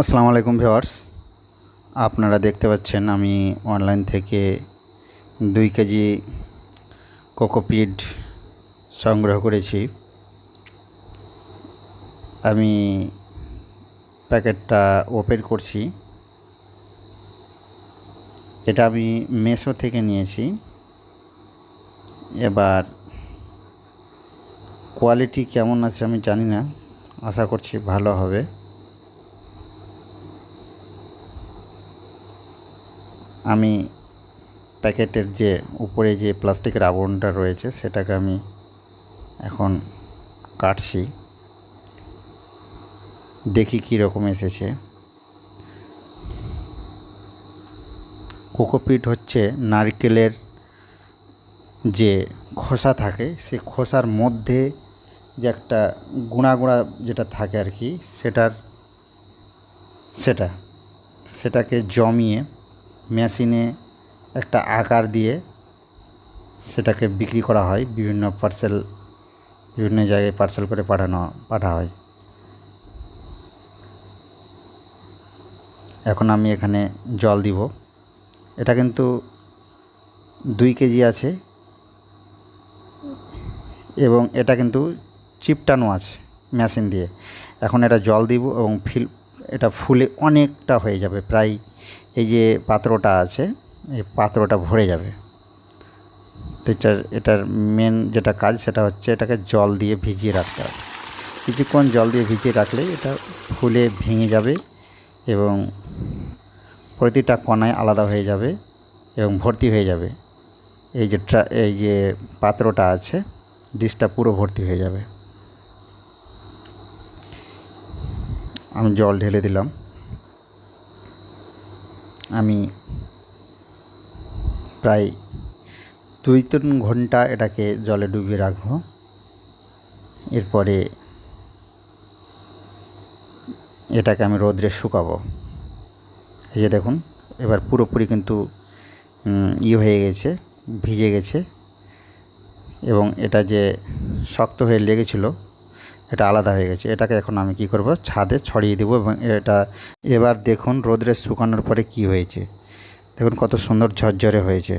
আসসালামু আলাইকুম ভিওয়ার্স আপনারা দেখতে পাচ্ছেন আমি অনলাইন থেকে দুই কেজি কোকোপিড সংগ্রহ করেছি। আমি প্যাকেটটা ওপেন করছি। এটা আমি মেসো থেকে নিয়েছি। এবার কোয়ালিটি কেমন আছে আমি জানি না। আশা করছি ভালো হবে। আমি প্যাকেটের যে উপরে যে প্লাস্টিকের আবরণটা রয়েছে, সেটাকে আমি এখন কাটছি। দেখি কী রকম এসেছে। কোকোপিট হচ্ছে নারকেলের যে খোসা থাকে, সে খোসার মধ্যে যে একটা গুঁড়া গুঁড়া যেটা থাকে আর কি, সেটার, সেটা, সেটাকে জমিয়ে মেশিনে একটা আকার দিয়ে সেটাকে বিক্রি করা হয়, বিভিন্ন পার্সেল বিভিন্ন জায়গায় পার্সেল করে পাঠানো, পাঠা হয়। এখন আমি এখানে জল দিব। এটা কিন্তু দুই কেজি আছে এবং এটা কিন্তু চিপটানো আছে মেশিন দিয়ে। এখন এটা জল দিব এবং ফিল, এটা ফুলে অনেকটা হয়ে যাবে, প্রায় এই যে পাত্রটা আছে, এই পাত্রটা ভরে যাবে। তো এটার এটার মেন যেটা কাজ সেটা হচ্ছে এটাকে জল দিয়ে ভিজিয়ে রাখতে হবে। কিছুক্ষণ জল দিয়ে ভিজিয়ে রাখলে এটা ফুলে ভেঙে যাবে এবং প্রতিটা কণায় আলাদা হয়ে যাবে এবং ভর্তি হয়ে যাবে। এই যে ট্রা, এই যে পাত্রটা আছে ডিশটা পুরো ভর্তি হয়ে যাবে। আমি জল ঢেলে দিলাম। আমি প্রায় দুই তিন ঘণ্টা এটাকে জলে ডুবিয়ে রাখব। এরপরে এটাকে আমি রোদ্রে শুকাবো। এই যে দেখুন, এবার পুরোপুরি কিন্তু ই হয়ে গেছে, ভিজে গেছে এবং এটা যে শক্ত হয়ে লেগেছিলো আলাদা হয়ে গেছে। এটাকে এখন আমি কি করব? ছাদে ছড়িয়ে দেবো এবং এটা এবার দেখুন রোদ্রে শুকানোর পরে কি হয়েছে। দেখুন কত সুন্দর ঝরঝরে হয়েছে।